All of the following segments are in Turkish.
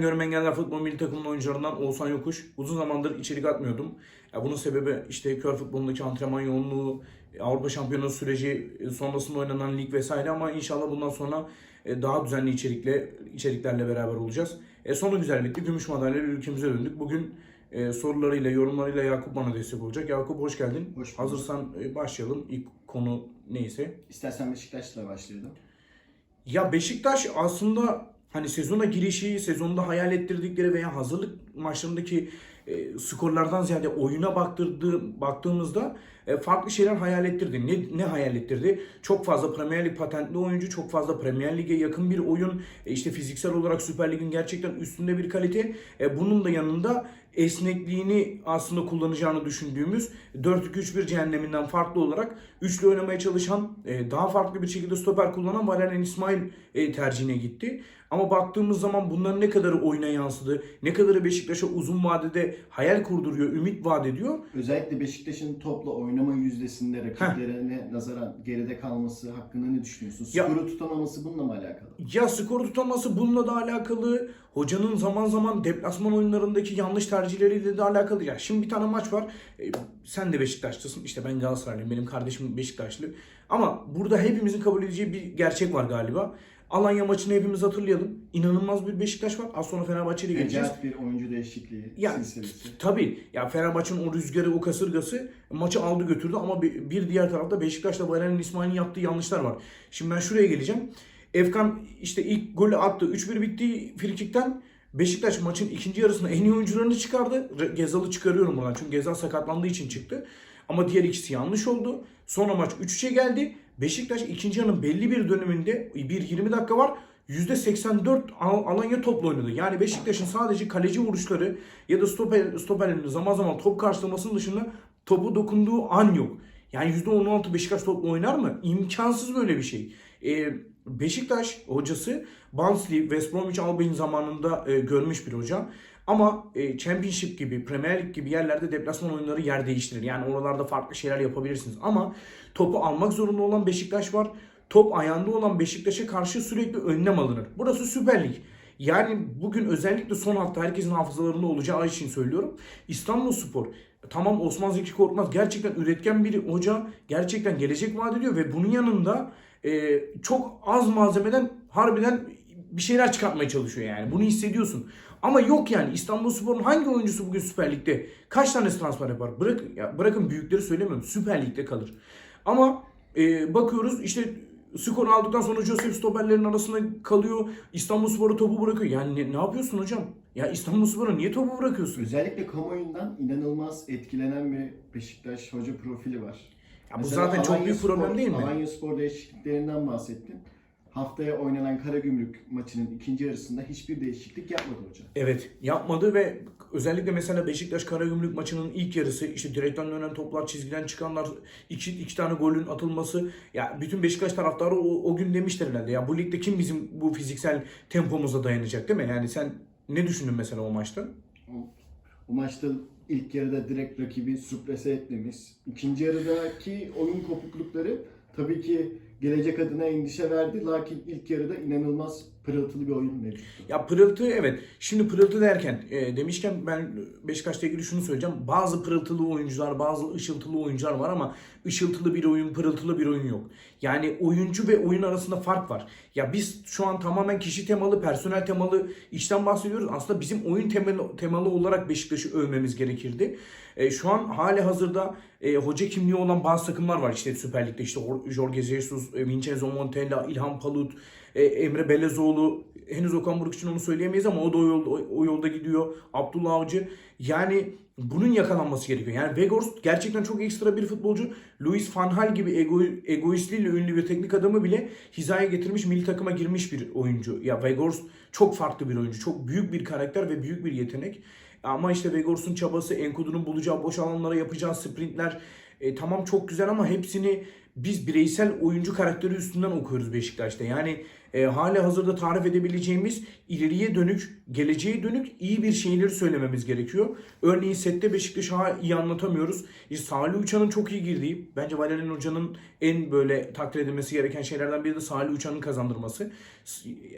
Görme Engeller Futbol Milli Takımı'nın oyuncularından Oğuzhan Yokuş. Uzun zamandır içerik atmıyordum. Ya bunun sebebi işte kör futbolundaki antrenman yoğunluğu, Avrupa Şampiyonası süreci, e, sonrasında oynanan lig vesaire ama inşallah bundan sonra e, daha düzenli içerikle içeriklerle beraber olacağız. E, sonu güzel bitti. Gümüş madalyayla ülkemize döndük. Bugün e, sorularıyla, yorumlarıyla Yakup bana destek olacak. Yakup hoş geldin. Hoş bulduk. Hazırsan e, başlayalım. İlk konu neyse. İstersen Beşiktaş'la başlayalım. Ya Beşiktaş aslında hani sezona girişi, sezonda hayal ettirdikleri veya hazırlık maçlarındaki e, skorlardan ziyade oyuna baktırdığı, baktığımızda e, farklı şeyler hayal ettirdi. Ne, ne hayal ettirdi? Çok fazla Premier Lig patentli oyuncu, çok fazla Premier Lig'e yakın bir oyun. E, işte fiziksel olarak Süper Lig'in gerçekten üstünde bir kalite. E, bunun da yanında esnekliğini aslında kullanacağını düşündüğümüz 4-2-3-1 cehenneminden farklı olarak üçlü oynamaya çalışan, e, daha farklı bir şekilde stoper kullanan Valerian İsmail e, tercihine gitti. Ama baktığımız zaman bunların ne kadarı oyuna yansıdı, ne kadarı Beşiktaş'a uzun vadede hayal kurduruyor, ümit vaat ediyor. Özellikle Beşiktaş'ın topla oynama yüzdesinde rakiplerine nazaran geride kalması hakkında ne düşünüyorsun? Ya- Skoru tutamaması bununla mı alakalı? Ya skor tutaması bununla da alakalı. Hocanın zaman zaman deplasman oyunlarındaki yanlış tercihleriyle de alakalı. Ya şimdi bir tane maç var. E, sen de Beşiktaşlısın. İşte ben Galatasaraylıyım. Benim kardeşim Beşiktaşlı. Ama burada hepimizin kabul edeceği bir gerçek var galiba. Alanya maçını hepimiz hatırlayalım. İnanılmaz bir Beşiktaş var. Az sonra Fenerbahçe'yle geleceğiz. Acayip bir oyuncu değişikliği Ya silsilesi. tabii ya Fenerbahçe'nin o rüzgarı o kasırgası maçı aldı götürdü ama bir diğer tarafta Beşiktaş'la Valerian İsmail'in yaptığı yanlışlar var. Şimdi ben şuraya geleceğim. Efkan işte ilk golü attı. 3-1 bitti frikikten. Beşiktaş maçın ikinci yarısında en iyi oyuncularını çıkardı. Gezal'ı çıkarıyorum buradan çünkü Gezal sakatlandığı için çıktı. Ama diğer ikisi yanlış oldu. Sonra maç 3-3'e geldi. Beşiktaş ikinci yarının belli bir döneminde bir 20 dakika var. %84 Al- Alanya topla oynadı. Yani Beşiktaş'ın sadece kaleci vuruşları ya da stoper, stoperlerin zaman zaman top karşılamasının dışında topu dokunduğu an yok. Yani %16 Beşiktaş topla oynar mı? İmkansız böyle bir şey. Ee, Beşiktaş hocası Barnsley, West Bromwich Albion zamanında e, görmüş bir hoca. Ama e, Championship gibi, Premier Lig gibi yerlerde deplasman oyunları yer değiştirir. Yani oralarda farklı şeyler yapabilirsiniz. Ama topu almak zorunda olan Beşiktaş var. Top ayağında olan Beşiktaş'a karşı sürekli önlem alınır. Burası Süper Lig. Yani bugün özellikle son hafta herkesin hafızalarında olacağı için söylüyorum. İstanbulspor tamam Osman Zeki Korkmaz gerçekten üretken bir hoca. Gerçekten gelecek vaat ediyor ve bunun yanında e, çok az malzemeden harbiden bir şeyler çıkartmaya çalışıyor yani. Bunu hissediyorsun. Ama yok yani İstanbulspor'un hangi oyuncusu bugün Süper Lig'de kaç tane transfer yapar? Bırak, ya bırakın büyükleri söylemiyorum. Süper Lig'de kalır. Ama e, bakıyoruz işte skoru aldıktan sonra Joseph Stoperlerin arasında kalıyor. İstanbulspor'a topu bırakıyor. Yani ne, ne yapıyorsun hocam? Ya İstanbulspor'a niye topu bırakıyorsun? Özellikle kamuoyundan inanılmaz etkilenen bir Beşiktaş hoca profili var. Ya bu Mesela zaten çok Alanya büyük problem Spor- değil mi? Alanya Spor değişikliklerinden bahsettin. Haftaya oynanan Karagümrük maçının ikinci yarısında hiçbir değişiklik yapmadı hoca. Evet yapmadı ve özellikle mesela Beşiktaş Karagümrük maçının ilk yarısı işte direkten dönen toplar çizgiden çıkanlar iki, iki tane golün atılması ya bütün Beşiktaş taraftarı o, o gün demişler herhalde ya bu ligde kim bizim bu fiziksel tempomuza dayanacak değil mi? Yani sen ne düşündün mesela o maçta? O maçta ilk yarıda direkt rakibi sürprese etmemiş. İkinci yarıdaki oyun kopuklukları tabii ki gelecek adına endişe verdi. Lakin ilk yarıda inanılmaz pırıltılı bir oyun mevcuttu. Ya pırıltı evet. Şimdi pırıltı derken e, demişken ben Beşiktaş'la ilgili şunu söyleyeceğim. Bazı pırıltılı oyuncular, bazı ışıltılı oyuncular var ama ışıltılı bir oyun, pırıltılı bir oyun yok. Yani oyuncu ve oyun arasında fark var. Ya biz şu an tamamen kişi temalı, personel temalı işten bahsediyoruz. Aslında bizim oyun temalı, temalı olarak Beşiktaş'ı övmemiz gerekirdi. E, şu an hali hazırda e, hoca kimliği olan bazı takımlar var işte Süper Lig'de işte Jor- Jorge Jesus, e, Vincenzo Montella, İlhan Palut, e, Emre Belezoğlu henüz Okan Buruk için onu söyleyemeyiz ama o da o yolda, o, yolda gidiyor. Abdullah Avcı yani bunun yakalanması gerekiyor. Yani Weghorst gerçekten çok ekstra bir futbolcu. Luis van Gaal gibi ego, egoistliğiyle ünlü bir teknik adamı bile hizaya getirmiş, milli takıma girmiş bir oyuncu. Ya Weghorst çok farklı bir oyuncu. Çok büyük bir karakter ve büyük bir yetenek. Ama işte Weghorst'un çabası, Enkudu'nun bulacağı boş alanlara yapacağı sprintler e, tamam çok güzel ama hepsini biz bireysel oyuncu karakteri üstünden okuyoruz Beşiktaş'ta. Yani e, hali hazırda tarif edebileceğimiz ileriye dönük, geleceğe dönük iyi bir şeyleri söylememiz gerekiyor. Örneğin sette Beşiktaş'ı iyi anlatamıyoruz. İşte Salih Uçan'ın çok iyi girdiği, bence Valerian Hoca'nın en böyle takdir edilmesi gereken şeylerden biri de Salih Uçan'ın kazandırması.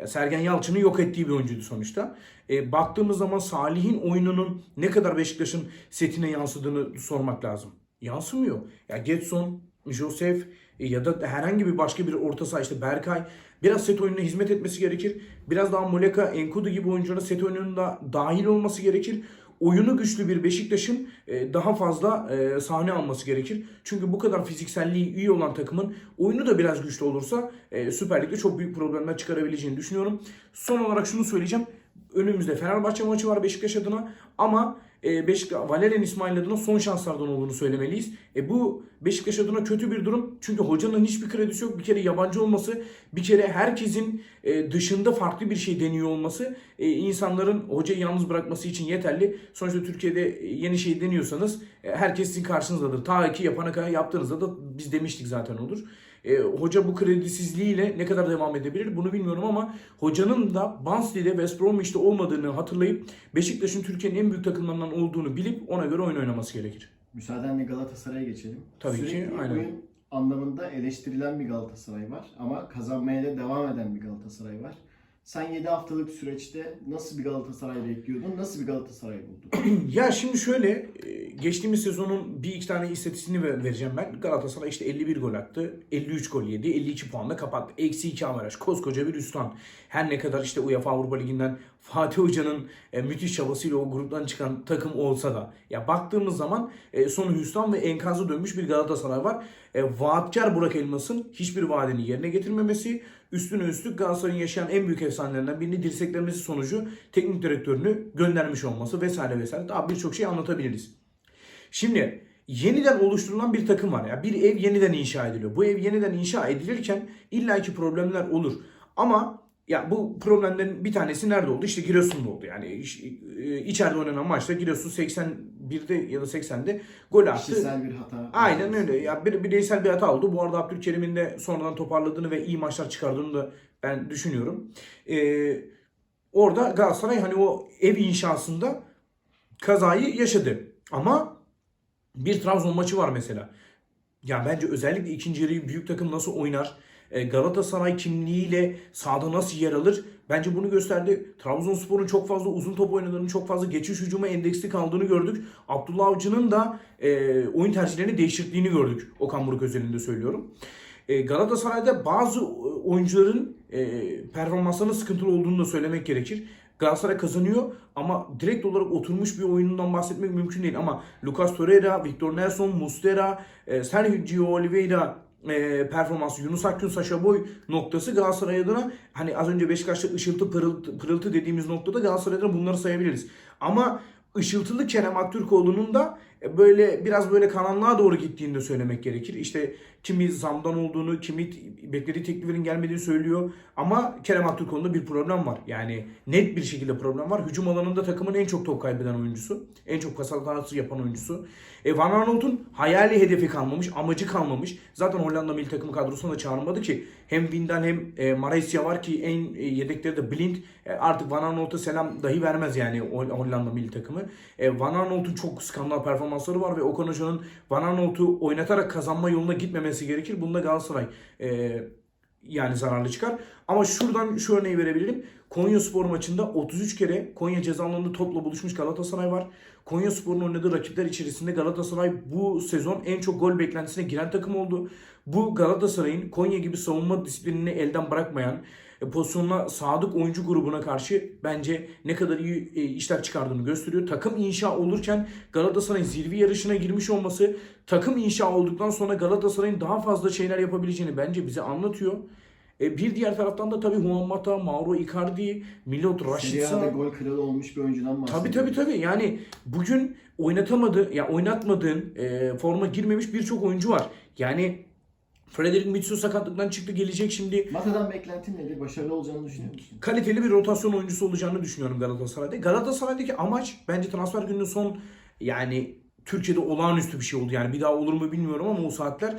Sergen Yalçın'ı yok ettiği bir oyuncuydu sonuçta. E, baktığımız zaman Salih'in oyununun ne kadar Beşiktaş'ın setine yansıdığını sormak lazım. Yansımıyor. Ya Getson, Josef e, ya da herhangi bir başka bir orta saha işte Berkay biraz set oyununa hizmet etmesi gerekir. Biraz daha Muleka, Enkudu gibi oyuncuların set oyununda dahil olması gerekir. Oyunu güçlü bir Beşiktaş'ın e, daha fazla e, sahne alması gerekir. Çünkü bu kadar fizikselliği iyi olan takımın oyunu da biraz güçlü olursa Süper Lig'de çok büyük problemler çıkarabileceğini düşünüyorum. Son olarak şunu söyleyeceğim. Önümüzde Fenerbahçe maçı var Beşiktaş adına ama e, Beşiktaş, Valerian İsmail adına son şanslardan olduğunu söylemeliyiz. E, bu Beşiktaş adına kötü bir durum. Çünkü hocanın hiçbir kredisi yok. Bir kere yabancı olması, bir kere herkesin e, dışında farklı bir şey deniyor olması e, insanların hocayı yalnız bırakması için yeterli. Sonuçta Türkiye'de yeni şey deniyorsanız e, herkes sizin karşınızdadır. Ta ki yapana kadar yaptığınızda da biz demiştik zaten olur. E, hoca bu kredisizliğiyle ne kadar devam edebilir bunu bilmiyorum ama hocanın da Barnsley'de West Bromwich'te olmadığını hatırlayıp Beşiktaş'ın Türkiye'nin en büyük takımlarından olduğunu bilip ona göre oyun oynaması gerekir. Müsaadenle Galatasaray'a geçelim. Tabii ki, Sürekli aynen. oyun anlamında eleştirilen bir Galatasaray var ama kazanmaya da devam eden bir Galatasaray var. Sen 7 haftalık süreçte nasıl bir Galatasaray bekliyordun? Nasıl bir Galatasaray buldun? Ya şimdi şöyle e, geçtiğimiz sezonun bir iki tane istatistiğini ver- vereceğim ben. Galatasaray işte 51 gol attı. 53 gol yedi. 52 puanla kapattı. Eksi 2 averaj. Koskoca bir üstan. Her ne kadar işte UEFA Avrupa Ligi'nden Fatih Hoca'nın e, müthiş çabasıyla o gruptan çıkan takım olsa da ya baktığımız zaman e, sonu hüsran ve enkazı dönmüş bir Galatasaray var. Vaatkar Burak Elmas'ın hiçbir vaadini yerine getirmemesi, üstüne üstlük Galatasaray'ın yaşayan en büyük efsanelerinden birini dirseklemesi sonucu teknik direktörünü göndermiş olması vesaire vesaire daha birçok şey anlatabiliriz. Şimdi yeniden oluşturulan bir takım var ya. Bir ev yeniden inşa ediliyor. Bu ev yeniden inşa edilirken illaki problemler olur. Ama ya bu problemlerin bir tanesi nerede oldu? İşte Giresun'da oldu. Yani e, içeride oynanan maçta Giresun 81'de ya da 80'de gol attı. Kişisel bir hata. Aynen öyle. Ya bir bireysel bir hata oldu. Bu arada Abdülkerim'in de sonradan toparladığını ve iyi maçlar çıkardığını da ben düşünüyorum. Ee, orada Galatasaray hani o ev inşasında kazayı yaşadı. Ama bir Trabzon maçı var mesela. Ya bence özellikle ikinci yarıyı büyük takım nasıl oynar? E, Galatasaray kimliğiyle sahada nasıl yer alır? Bence bunu gösterdi. Trabzonspor'un çok fazla uzun top oynadığını, çok fazla geçiş hücuma endeksli kaldığını gördük. Abdullah Avcı'nın da e, oyun tercihlerini değiştirdiğini gördük. Okan Buruk özelinde söylüyorum. E, Galatasaray'da bazı oyuncuların e, performanslarının sıkıntılı olduğunu da söylemek gerekir. Galatasaray kazanıyor ama direkt olarak oturmuş bir oyunundan bahsetmek mümkün değil. Ama Lucas Torreira, Victor Nelson, Mustera, e, Sergio Oliveira e, performansı, Yunus Akgün, Saşa Boy noktası Galatasaray adına hani az önce Beşiktaş'ta ışıltı pırıltı, pırıltı dediğimiz noktada Galatasaray adına bunları sayabiliriz. Ama ışıltılı Kerem Aktürkoğlu'nun da böyle biraz böyle karanlığa doğru gittiğini de söylemek gerekir. İşte kimi zamdan olduğunu, kimi beklediği tekliflerin gelmediğini söylüyor. Ama Kerem Aktürkoğlu'nda bir problem var. Yani net bir şekilde problem var. Hücum alanında takımın en çok top kaybeden oyuncusu. En çok pas hatası yapan oyuncusu. E, Van Aanholt'un hayali hedefi kalmamış, amacı kalmamış. Zaten Hollanda milli takımı kadrosuna da çağrılmadı ki. Hem Wind'den hem e, Malaysia var ki en e, yedekleri de Blind. E, artık Van Aanholt'a selam dahi vermez yani Hol- Hollanda milli takımı. E, Van Aanholt'un çok skandal performansları var ve Okan Hoca'nın Van Aanholt'u oynatarak kazanma yoluna gitmemesi gerekir. Bunda Galatasaray e, yani zararlı çıkar. Ama şuradan şu örneği verebilirim. Konya Spor maçında 33 kere Konya ceza topla buluşmuş Galatasaray var. Konya Spor'un oynadığı rakipler içerisinde Galatasaray bu sezon en çok gol beklentisine giren takım oldu. Bu Galatasaray'ın Konya gibi savunma disiplinini elden bırakmayan, pozisyonuna sadık oyuncu grubuna karşı bence ne kadar iyi e, işler çıkardığını gösteriyor. Takım inşa olurken Galatasaray'ın zirve yarışına girmiş olması, takım inşa olduktan sonra Galatasaray'ın daha fazla şeyler yapabileceğini bence bize anlatıyor. E, bir diğer taraftan da tabii Juan Mata, Mauro Icardi, Milot Rashica. gol kralı olmuş bir oyuncudan Tabii bahsediyorum. tabii tabii. Yani bugün oynatamadı, ya oynatmadığın, e, forma girmemiş birçok oyuncu var. Yani Frederick Mitsu sakatlıktan çıktı gelecek şimdi. Mata'dan beklentin nedir? Başarılı olacağını düşünüyor musun? Kaliteli bir rotasyon oyuncusu olacağını düşünüyorum Galatasaray'da. Galatasaray'daki amaç bence transfer gününün son yani Türkiye'de olağanüstü bir şey oldu. Yani bir daha olur mu bilmiyorum ama o saatler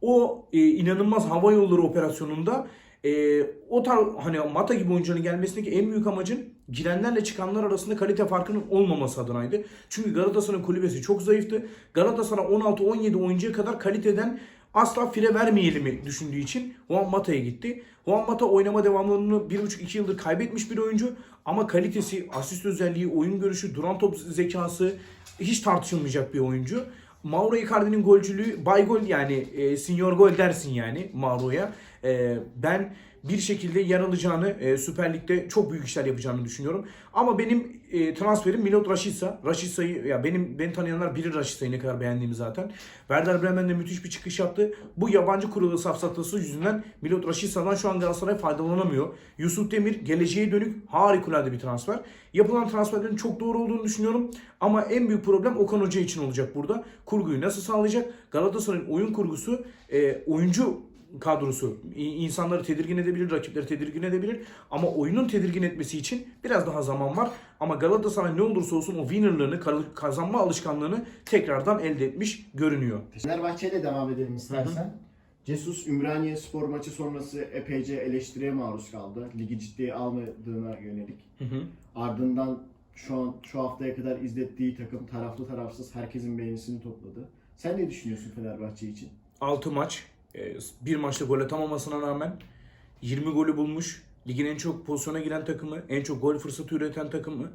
o e, inanılmaz hava yolları operasyonunda e, o tar hani Mata gibi oyuncuların gelmesindeki en büyük amacın girenlerle çıkanlar arasında kalite farkının olmaması adınaydı. Çünkü Galatasaray'ın kulübesi çok zayıftı. Galatasaray 16-17 oyuncuya kadar kaliteden asla fire vermeyelim düşündüğü için Juan Mata'ya gitti. Juan Mata oynama devamlılığını 1,5-2 yıldır kaybetmiş bir oyuncu ama kalitesi, asist özelliği, oyun görüşü, duran top zekası hiç tartışılmayacak bir oyuncu. Mauro Icardi'nin golcülüğü bay gol yani e, senior gol dersin yani Mauro'ya. E, ben bir şekilde yer alacağını, e, Süper Lig'de çok büyük işler yapacağını düşünüyorum. Ama benim e, transferim Milot Rashica. Rashica'yı ya benim beni tanıyanlar bilir Rashica'yı ne kadar beğendiğimi zaten. Werder Bremen'de müthiş bir çıkış yaptı. Bu yabancı kurulu safsatası yüzünden Milot Rashica'dan şu an Galatasaray faydalanamıyor. Yusuf Demir geleceğe dönük harikulade bir transfer. Yapılan transferlerin çok doğru olduğunu düşünüyorum. Ama en büyük problem Okan Hoca için olacak burada. Kurguyu nasıl sağlayacak? Galatasaray'ın oyun kurgusu, e, oyuncu kadrosu insanları tedirgin edebilir, rakipleri tedirgin edebilir. Ama oyunun tedirgin etmesi için biraz daha zaman var. Ama Galatasaray ne olursa olsun o winnerlığını, kazanma alışkanlığını tekrardan elde etmiş görünüyor. Fenerbahçe ile devam edelim istersen. Jesus Ümraniye spor maçı sonrası epeyce eleştiriye maruz kaldı. Ligi ciddiye almadığına yönelik. Ardından şu an şu haftaya kadar izlettiği takım taraflı tarafsız herkesin beğenisini topladı. Sen ne düşünüyorsun Fenerbahçe için? 6 maç, bir maçta gol atamamasına rağmen 20 golü bulmuş. Ligin en çok pozisyona giren takımı, en çok gol fırsatı üreten takımı,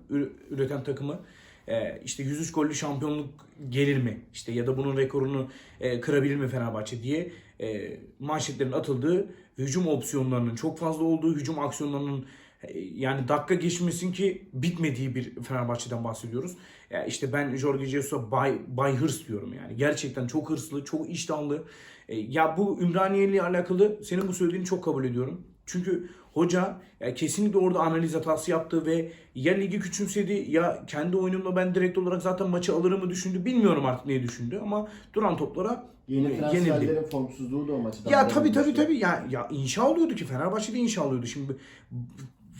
üreten takımı. E, işte 103 gollü şampiyonluk gelir mi? İşte ya da bunun rekorunu e, kırabilir mi Fenerbahçe diye e, manşetlerin atıldığı, hücum opsiyonlarının çok fazla olduğu, hücum aksiyonlarının e, yani dakika geçmesin ki bitmediği bir Fenerbahçe'den bahsediyoruz. Ya işte ben Jorge Jesus'a bay, bay hırs diyorum yani. Gerçekten çok hırslı, çok iştahlı. E, Ya bu Ümraniye ile alakalı senin bu söylediğini çok kabul ediyorum. Çünkü hoca ya kesinlikle orada analiz hatası yaptı ve ya ligi küçümsedi ya kendi oyunumla ben direkt olarak zaten maçı alırımı düşündü. Bilmiyorum artık neyi düşündü ama duran toplara Yeni e, transferlerin formsuzluğu da o maçta. Ya tabii tabii tabii ya ya inşa oluyordu ki Fenerbahçe'de inşa oluyordu. Şimdi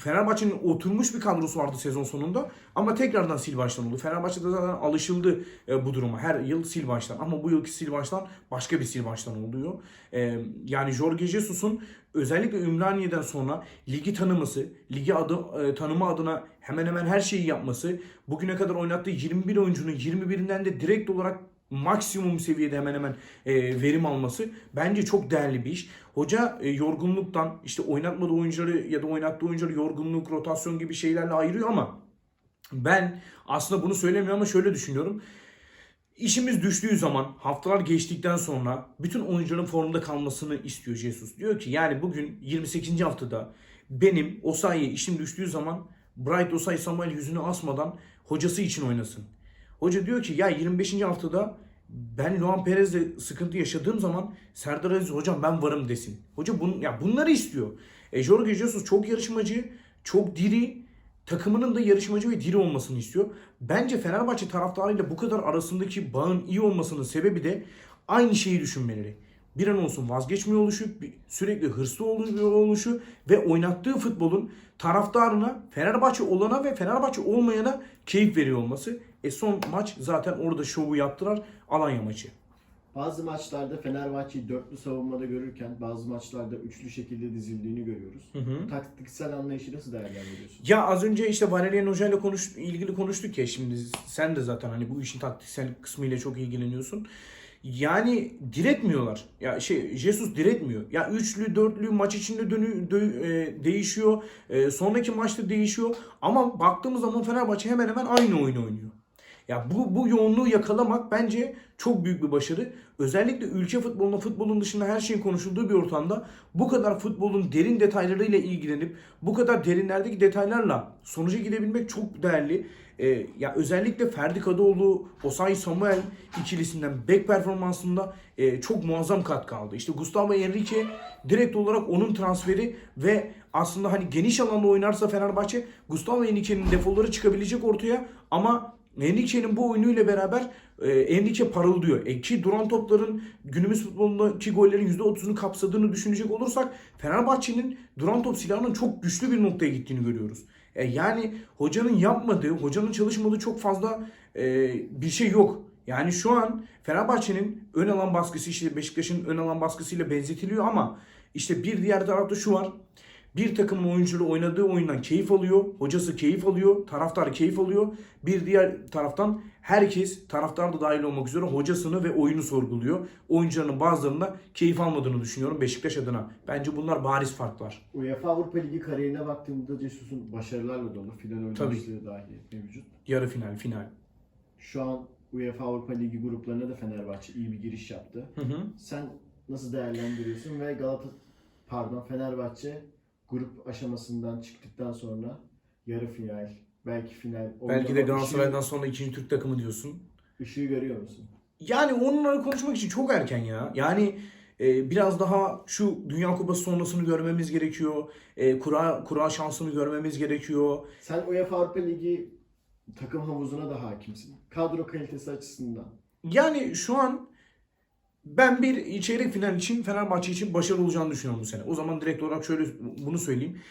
Fenerbahçe'nin oturmuş bir kadrosu vardı sezon sonunda ama tekrardan sil baştan oldu. Fenerbahçe'de zaten alışıldı e, bu duruma. Her yıl sil baştan ama bu yılki sil baştan başka bir sil baştan oluyor. E, yani Jorge Jesus'un özellikle Ümraniye'den sonra ligi tanıması, ligi adı e, tanıma adına hemen hemen her şeyi yapması, bugüne kadar oynattığı 21 oyuncunun 21'inden de direkt olarak maksimum seviyede hemen hemen e, verim alması bence çok değerli bir iş. Hoca e, yorgunluktan işte oynatmadığı oyuncuları ya da oynattığı oyuncuları yorgunluk, rotasyon gibi şeylerle ayırıyor ama ben aslında bunu söylemiyorum ama şöyle düşünüyorum. İşimiz düştüğü zaman haftalar geçtikten sonra bütün oyuncuların formda kalmasını istiyor Jesus. Diyor ki yani bugün 28. haftada benim Osayi'ye işim düştüğü zaman Bright Osayi Samuel yüzünü asmadan hocası için oynasın. Hoca diyor ki ya 25. haftada ben Luan Perez'le sıkıntı yaşadığım zaman Serdar Aziz hocam ben varım desin. Hoca bun, ya bunları istiyor. E, Jorge Jesus çok yarışmacı, çok diri, takımının da yarışmacı ve diri olmasını istiyor. Bence Fenerbahçe taraftarıyla bu kadar arasındaki bağın iyi olmasının sebebi de aynı şeyi düşünmeleri. Bir an olsun vazgeçmiyor oluşu, sürekli hırslı oluyor oluşu ve oynattığı futbolun taraftarına, Fenerbahçe olana ve Fenerbahçe olmayana keyif veriyor olması. E son maç zaten orada şovu yaptılar Alanya maçı. Bazı maçlarda Fenerbahçe'yi dörtlü savunmada görürken bazı maçlarda üçlü şekilde dizildiğini görüyoruz. hı. Taktiksel anlayışı nasıl değerlendiriyorsun? Ya az önce işte Valerian Hoca ile konuş, ilgili konuştuk ya şimdi sen de zaten hani bu işin taktiksel kısmıyla çok ilgileniyorsun. Yani diretmiyorlar. Ya şey Jesus diretmiyor. Ya üçlü, dörtlü maç içinde dönü, dö- e, değişiyor. E, sonraki maçta değişiyor. Ama baktığımız zaman Fenerbahçe hemen hemen aynı oyunu oynuyor. Ya bu bu yoğunluğu yakalamak bence çok büyük bir başarı. Özellikle ülke futbolunda, futbolun dışında her şeyin konuşulduğu bir ortamda bu kadar futbolun derin detaylarıyla ilgilenip bu kadar derinlerdeki detaylarla sonuca gidebilmek çok değerli. Ee, ya özellikle Ferdi Kadıoğlu, Osay Samuel ikilisinden bek performansında e, çok muazzam katkı aldı. İşte Gustavo Henrique direkt olarak onun transferi ve aslında hani geniş alanda oynarsa Fenerbahçe Gustavo Henrique'nin defoları çıkabilecek ortaya ama Enrique'nin bu oyunuyla beraber e, Enrique parıldıyor. E, ki duran topların günümüz futbolundaki gollerin %30'unu kapsadığını düşünecek olursak Fenerbahçe'nin duran top silahının çok güçlü bir noktaya gittiğini görüyoruz. E, yani hocanın yapmadığı, hocanın çalışmadığı çok fazla e, bir şey yok. Yani şu an Fenerbahçe'nin ön alan baskısı işte Beşiktaş'ın ön alan baskısıyla benzetiliyor ama işte bir diğer tarafta şu var. Bir takımın oyuncuları oynadığı oyundan keyif alıyor. Hocası keyif alıyor. Taraftar keyif alıyor. Bir diğer taraftan herkes taraftar da dahil olmak üzere hocasını ve oyunu sorguluyor. Oyuncuların bazılarında keyif almadığını düşünüyorum Beşiktaş adına. Bence bunlar bariz farklar. UEFA Avrupa Ligi kariyerine baktığımda Jesus''un başarılarla dolu. Final oyuncuları dahi mevcut. Yarı final, final. Şu an UEFA Avrupa Ligi gruplarına da Fenerbahçe iyi bir giriş yaptı. Hı hı. Sen nasıl değerlendiriyorsun ve Galata pardon Fenerbahçe grup aşamasından çıktıktan sonra yarı final, belki final Belki de Galatasaray'dan sonra ikinci Türk takımı diyorsun. ışığı, ışığı görüyor musun? Yani onları konuşmak için çok erken ya. Yani e, biraz daha şu Dünya Kupası sonrasını görmemiz gerekiyor. E, kura, kura şansını görmemiz gerekiyor. Sen UEFA Avrupa Ligi takım havuzuna da hakimsin. Kadro kalitesi açısından. Yani şu an ben bir çeyrek final için Fenerbahçe için başarılı olacağını düşünüyorum bu sene. O zaman direkt olarak şöyle bunu söyleyeyim.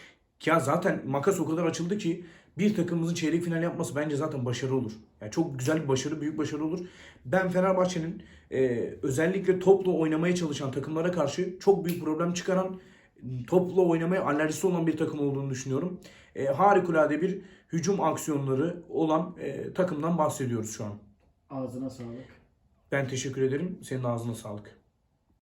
Ya zaten makas o kadar açıldı ki bir takımımızın çeyrek final yapması bence zaten başarı olur. Yani çok güzel bir başarı, büyük başarı olur. Ben Fenerbahçe'nin e, özellikle topla oynamaya çalışan takımlara karşı çok büyük problem çıkaran, topla oynamaya alerjisi olan bir takım olduğunu düşünüyorum. E, harikulade bir hücum aksiyonları olan e, takımdan bahsediyoruz şu an. Ağzına sağlık. Ben teşekkür ederim. Senin ağzına sağlık.